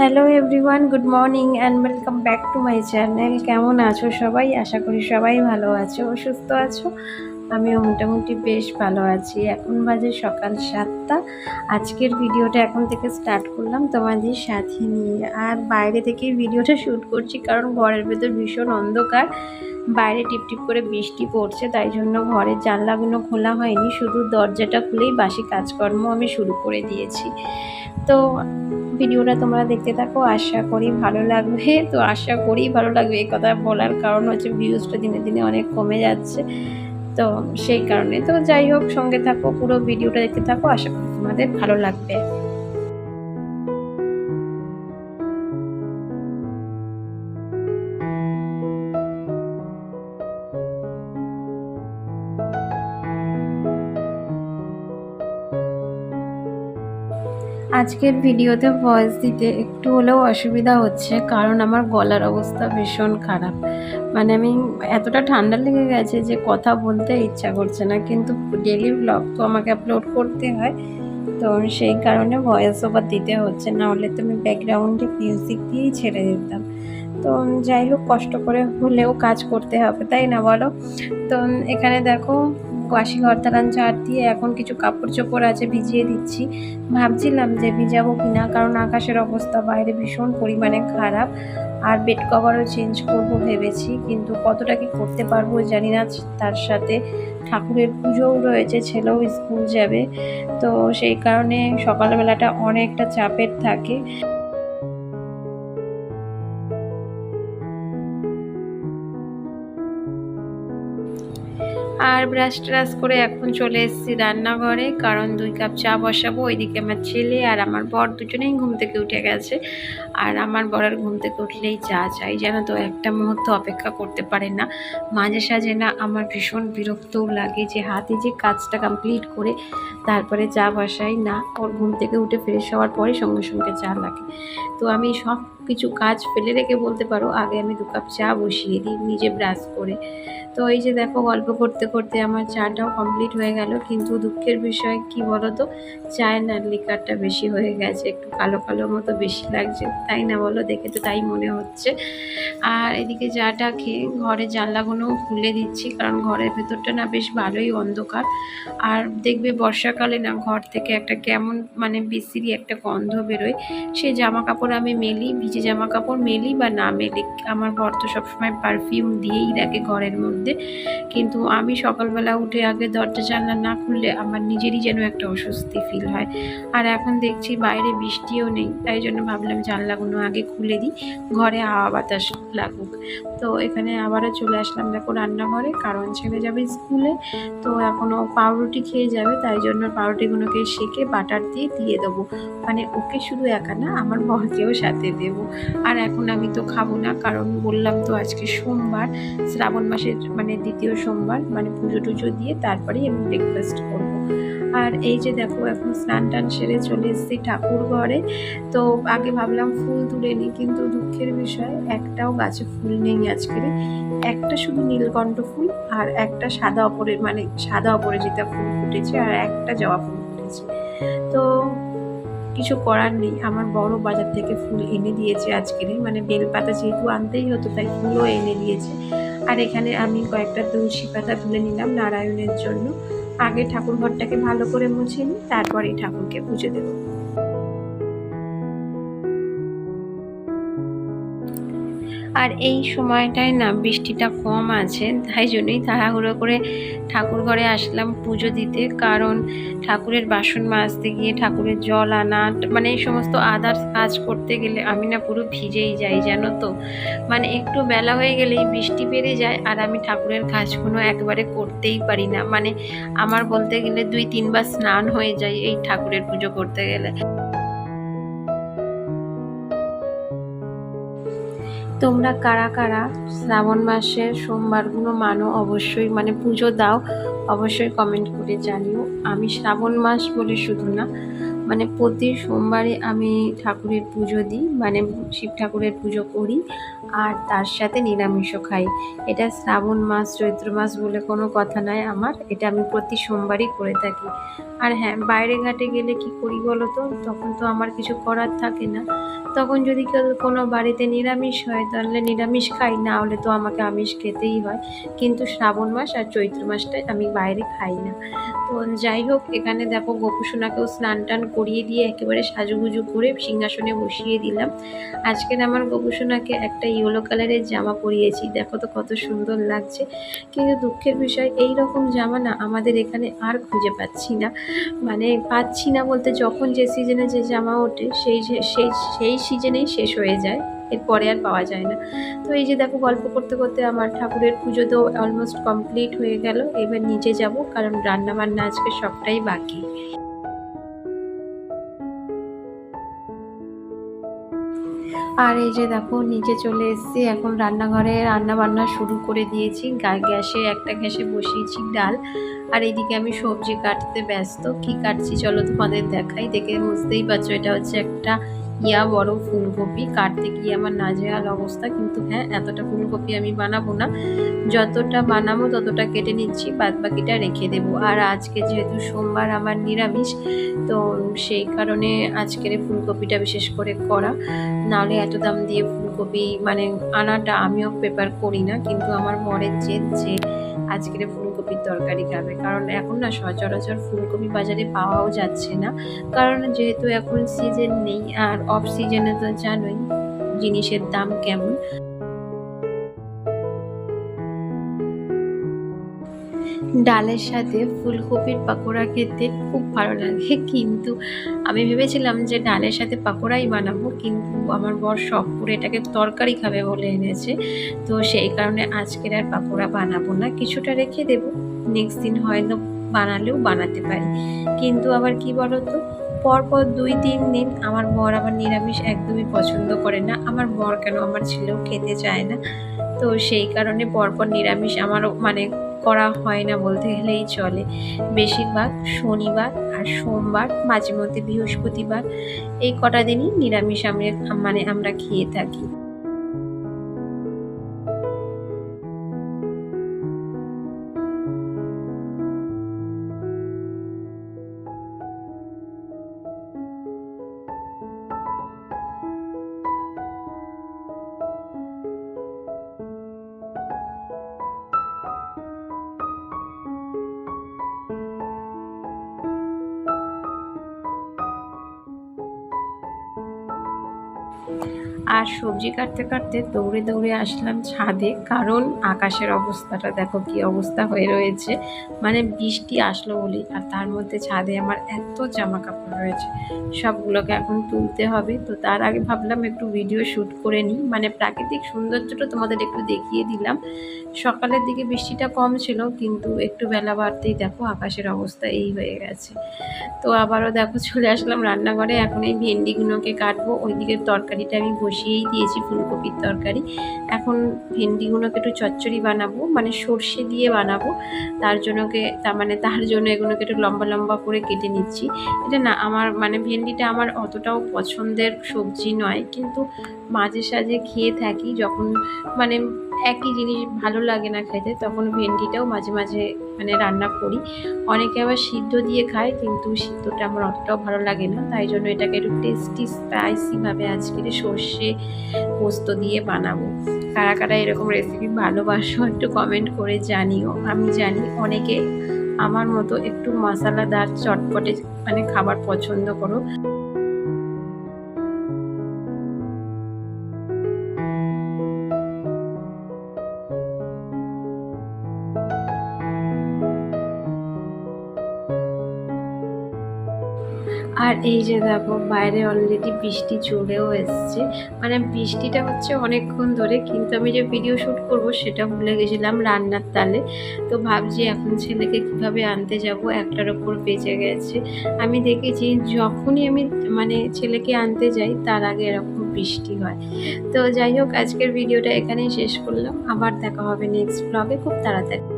Hello everyone good morning and welcome back to my channel কেমন আছো সবাই? আশা করি সবাই ভালো আছো, সুস্থ আছো। আমিও মোটামুটি বেশ ভালো আছি। এখন বাজে সকাল সাতটা। আজকের ভিডিওটা এখন থেকে স্টার্ট করলাম তোমাদের সাথে নিয়ে। আর বাইরে থেকেই ভিডিওটা শ্যুট করছি কারণ ঘরের ভেতর ভীষণ অন্ধকার। বাইরে টিপটিপ করে বৃষ্টি পড়ছে, তাই জন্য ঘরের জানলাগুলো খোলা হয়নি। শুধু দরজাটা খুলেই বাসি কাজকর্ম আমি শুরু করে দিয়েছি। তো ভিডিওটা তোমরা দেখতে থাকো, আশা করি ভালো লাগবে। তো আশা করি ভালো লাগবে এই কথা বলার কারণ হচ্ছে ভিউজটা দিনে দিনে অনেক কমে যাচ্ছে। তো সেই কারণে, তো যাই হোক, সঙ্গে থাকো, পুরো ভিডিওটা দেখতে থাকো, আশা করি তোমাদের ভালো লাগবে। আজকের ভিডিওতে ভয়েস দিতে একটু হলেও অসুবিধা হচ্ছে, কারণ আমার গলার অবস্থা ভীষণ খারাপ। মানে আমি এতটা ঠান্ডা লেগে গেছে যে কথা বলতে ইচ্ছা করছে না, কিন্তু ডেলি ব্লগ তো আমাকে আপলোড করতে হয়। তো সেই কারণে ভয়েস ওভার দিতে হচ্ছে, না হলে তো আমি ব্যাকগ্রাউন্ডে মিউজিক দিয়েই ছেড়ে দিতাম। তো যাই হোক, কষ্ট করে হলেও কাজ করতে হবে, তাই না বলো? তো এখানে দেখো বাসি ঘরতালান চার দিয়ে এখন কিছু কাপড় চোপড় আছে ভিজিয়ে দিচ্ছি। ভাবছিলাম যে ভিজাবো কিনা, কারণ আকাশের অবস্থা বাইরে ভীষণ পরিমাণে খারাপ। আর বেড কভারও চেঞ্জ করব ভেবেছি, কিন্তু কতটা কি করতে পারব জানি না। তার সাথে ঠাকুরের পুজোও রয়েছে, ছেলেও স্কুল যাবে। তো সেই কারণে সকালবেলাটা অনেকটা চাপের থাকে। ব্রাশ ট্রাশ করে এখন চলে এসেছি রান্নাঘরে, কারণ দুই কাপ চা বসাবো। ওইদিকে আমার ছেলে আর আমার বর দুজনেই ঘুম থেকে উঠে গেছে। আর আমার বরের ঘুম থেকে উঠলেই চা চাই, যেন তো একটা মুহূর্ত অপেক্ষা করতে পারে না। মাঝে সাঝে না আমার ভীষণ বিরক্তও লাগে যে হাতে যে কাজটা কমপ্লিট করে তারপরে চা বসাই না, ওর ঘুম থেকে উঠে ফ্রেশ হওয়ার পরে সঙ্গে সঙ্গে চা লাগে। তো আমি সব কিছু কাজ ফেলে রেখে বলতে পারো, আগে আমি দু কাপ চা বসিয়ে দিই, নিজে ব্রাশ করে। তো এই যে দেখো গল্প করতে করতে আমার চাটাও কমপ্লিট হয়ে গেল, কিন্তু দুঃখের বিষয় কি বলো তো চায় না লিকারটা বেশি হয়ে গেছে, একটু কালো কালো মতো বেশি লাগছে, তাই না বলো? দেখে তো তাই মনে হচ্ছে। আর এদিকে চাটা খেয়ে ঘরের জানলাগুলোও খুলে দিচ্ছি, কারণ ঘরের ভেতরটা না বেশ ভালোই অন্ধকার। আর দেখবে বর্ষাকালে না ঘর থেকে একটা কেমন মানে বিসিরি একটা গন্ধ বেরোয়। সে জামা কাপড় আমি মেলি, ভিজে জামা কাপড় মেলি বা না মেলি, আমার বর তো সবসময় পারফিউম দিয়েই রাখে ঘরের মধ্যে। কিন্তু আমি সকালবেলা উঠে আগে দরজা জানলা না খুললে আমার নিজেরই যেন একটা অস্বস্তি ফিল হয়। আর এখন দেখছি বাইরে বৃষ্টিও নেই, তাই জন্য ভাবলাম জানলাগুলো আগে খুলে দিই, ঘরে হাওয়া বাতাস লাগুক। তো এখানে আবারও চলে আসলাম দেখো রান্নাঘরে, কারণ ছেলে যাবে স্কুলে, তো এখনও পাউরুটি খেয়ে যাবে, তাই জন্য পাউরুটিগুলোকে সেকে বাটার দিয়ে দিয়ে দেবো। মানে ওকে শুধু একা না, আমার বরকেও সাথে দেবো। আর এখন আমি তো খাব না, কারণ বললাম তো আজকে সোমবার, শ্রাবণ মাসের মানে দ্বিতীয় সোমবার মানে পুজো টুজো দিয়ে তারপরেই আমি ব্রেকফাস্ট করব। আর এই যে দেখো, এখন স্নান টান সেরে চলে এসেছি ঠাকুর ঘরে। তো আগে ভাবলাম ফুল তুলে নিই, কিন্তু দুঃখের বিষয়, একটাও গাছে ফুল নেই আজকের একটা শুধু নীলকণ্ঠ ফুল আর একটা সাদা অপরের মানে সাদা অপরাজিতা ফুল ফুটেছে আর একটা জবা ফুল ফুটেছে। তো কিছু করার নেই। আমার বড় বাজার থেকে ফুল এনে দিয়েছে আজকেরই মানে বেলপাতা যেহেতু আনতেই হতো, তাই ফুলও এনে দিয়েছে। আর এখানে আমি কয়েকটা তুলসী পাতা তুলে নিলাম নারায়ণের জন্য। আগে ঠাকুর ঘরটাকে ভালো করে মুছে নিই তারপরে ঠাকুরকে পুজো দেবো। আর এই সময়টায় না বৃষ্টিটা কম আছে, তাই জন্যই তাড়াহুড়ো করে ঠাকুর ঘরে আসলাম পুজো দিতে। কারণ ঠাকুরের বাসন মাজতে গিয়ে ঠাকুরের জল আনা মানে এই সমস্ত আদার্স কাজ করতে গেলে আমি না পুরো ভিজেই যাই, জানো তো। মানে একটু বেলা হয়ে গেলেই বৃষ্টি বেড়ে যায় আর আমি ঠাকুরের কাজগুলো একবারে করতেই পারি না। মানে আমার বলতে গেলে দুই তিনবার স্নান হয়ে যায় এই ঠাকুরের পুজো করতে গেলে। তোমরা কারা কারা শ্রাবণ মাসের সোমবারগুলো মানো অবশ্যই মানে পুজো দাও, অবশ্যই কমেন্ট করে জানিও। আমি শ্রাবণ মাস বলে শুধু না মানে প্রতি সোমবারে আমি ঠাকুরের পুজো দিই মানে শিব ঠাকুরের পুজো করি আর তার সাথে নিরামিষও খাই। এটা শ্রাবণ মাস, চৈত্র মাস বলে কোনো কথা নয় আমার, এটা আমি প্রতি সোমবারই করে থাকি। আর হ্যাঁ বাইরে ঘাটে গেলে কি করি বলো তো? তখন তো আমার কিছু করার থাকে না। তখন যদি কেউ কোনো বাড়িতে নিরামিষ হয়, তাহলে নিরামিষ খাই, না হলে তো আমাকে আমিষ খেতেই হয়। কিন্তু শ্রাবণ মাস আর চৈত্র মাসটায় আমি বাইরে খাই না। তো যাই হোক, এখানে দেখো গোপুসোনাকেও স্নান টান করিয়ে দিয়ে একেবারে সাজুগুজু করে সিংহাসনে বসিয়ে দিলাম। আজকের আমার গোপুসোনাকে একটা ইয়েলো কালারের জামা পরিয়েছি। দেখো তো কত সুন্দর লাগছে। কিন্তু দুঃখের বিষয়, এই রকম জামা না আমাদের এখানে আর খুঁজে পাচ্ছি না। মানে পাচ্ছি না বলতে যখন যে সিজনে যে জামা ওঠে, সেই সেই সেই সিজনেই শেষ হয়ে যায়। এরপরে আর পাওয়া যায় না। তো এই যে দেখো, গল্প করতে করতে আমার ঠাকুরের পুজো তো অলমোস্ট কমপ্লিট হয়ে গেল। এবার নিচে যাব, কারণ রান্না বান্না আজকে সবটাই বাকি। আর এই যে দেখো, নিচে চলে এসেছি। এখন রান্নাঘরে রান্না বান্না শুরু করে দিয়েছি। গ্যাসে একটা গ্যাসে বসিয়েছি ডাল। আর এইদিকে আমি সবজি কাটতে ব্যস্ত। কি কাটছি চলো তোমাদের দেখাই। দেখে বুঝতেই পারছ, এটা হচ্ছে একটা ইয়া বড় ফুলকপি, কাটতে গিয়ে আমার নাজেহাল অবস্থা, কিন্তু হ্যাঁ এতটা ফুলকপি আমি বানাবো না। যতটা বানাবো, ততটা কেটে নিচ্ছি বাদ বাকিটা রেখে দেবো। আর আজকে যেহেতু সোমবার আমার নিরামিষ, তো সেই কারণে আজকের ফুলকপিটা বিশেষ করে করা। নাহলে এত দাম দিয়ে ফুলকপি মানে আনাটা আমিও প্রেফার করি না, কিন্তু আমার মনের জেদ যে আজকের এই ফুলকপির তরকারি খাবে। কারণ এখন না সচরাচর ফুলকপি বাজারে পাওয়াও যাচ্ছে না। কারণ যেহেতু এখন সিজন নেই, আর অফ সিজনে তো জানোই জিনিসের দাম কেমন। ডালের সাথে ফুলকপির পাকোড়া খেতে খুব ভালো লাগে। কিন্তু আমি ভেবেছিলাম যে ডালের সাথে পাকোড়াই বানাবো, কিন্তু আমার বর শখ করে এটাকে তরকারি খাবে বলে এনেছে। তো সেই কারণে আজকের আর পাকোড়া বানাবো না, কিছুটা রেখে দেব। নেক্সট দিন হয়তো বানালেও বানাতে পারি। কিন্তু আবার কি বলতো, পরপর দুই তিন দিন আমার বর আবার নিরামিষ একদমই পছন্দ করে না। আমার বর কেন আমার ছেলেও খেতে চায় না। তো সেই কারণে পরপর নিরামিষ আমারও মানে করা হয় না বলতে গেলেই চলে। বেশিরভাগ শনিবার আর সোমবার মাঝে মধ্যে বৃহস্পতিবার এই কটা দিনই নিরামিষ আমরা মানে আমরা খেয়ে থাকি। আর সবজি কাটতে কাটতে দৌড়ে দৌড়ে আসলাম ছাদে। কারণ আকাশের অবস্থাটা দেখো কি অবস্থা হয়ে রয়েছে। মানে বৃষ্টি আসলো বলি আর তার মধ্যে ছাদে আমার এত জামা কাপড় রয়েছে। সবগুলোকে এখন তুলতে হবে। তো তার আগে ভাবলাম একটু ভিডিও শ্যুট করে নিই। মানে প্রাকৃতিক সৌন্দর্যটা তোমাদের একটু দেখিয়ে দিলাম। সকালের দিকে বৃষ্টিটা কম ছিল, কিন্তু একটু বেলা বাড়তেই দেখো আকাশের অবস্থা এই হয়ে গেছে। তো আবারও দেখো চলে আসলাম রান্নাঘরে। এখন এই ভেন্ডিগুলোকে কাটবো। ওইদিকে তরকারিটা আমি বসিয়েই দিয়েছি ফুলকপির তরকারি। এখন ভেন্ডিগুলোকে একটু চচ্চড়ি বানাবো মানে সর্ষে দিয়ে বানাবো। তার জন্যকে তার মানে তার জন্য এগুলোকে একটু লম্বা লম্বা করে কেটে নিচ্ছি। এটা না, আমার মানে ভেন্ডিটা আমার অতটাও পছন্দের সবজি নয়, কিন্তু মাঝে সাঝে খেয়ে থাকি। যখন মানে একই জিনিস ভালো লাগে না খেতে, তখন ভেন্ডিটাও মাঝে মাঝে মানে রান্না করি। অনেকে আবার সিদ্ধ দিয়ে খায়, কিন্তু সিদ্ধটা আমার অতটাও ভালো লাগে না। তাই জন্য এটাকে একটু টেস্টি স্পাইসিভাবে আজকে সর্ষে পোস্ত দিয়ে বানাবো। কারা কারা এরকম রেসিপি ভালোবাসো, একটু কমেন্ট করে জানিও। আমি জানি অনেকে আমার মতো একটু মশলাদার চটপটে মানে খাবার পছন্দ করো। আর এই যে দেখো, বাইরে অলরেডি বৃষ্টি চলেও এসছে। মানে বৃষ্টিটা হচ্ছে অনেকক্ষণ ধরে, কিন্তু আমি যে ভিডিও শ্যুট করব সেটা ভুলে গেছিলাম রান্নার তালে। তো ভাবছি এখন ছেলেকে কীভাবে আনতে যাব, একটার ওপর বেঁচে গেছে। আমি দেখেছি যখনই আমি মানে ছেলেকে আনতে যাই, তার আগে এরকম বৃষ্টি হয়। তো যাই হোক, আজকের ভিডিওটা এখানেই শেষ করলাম। আবার দেখা হবে নেক্সট ব্লগে খুব তাড়াতাড়ি।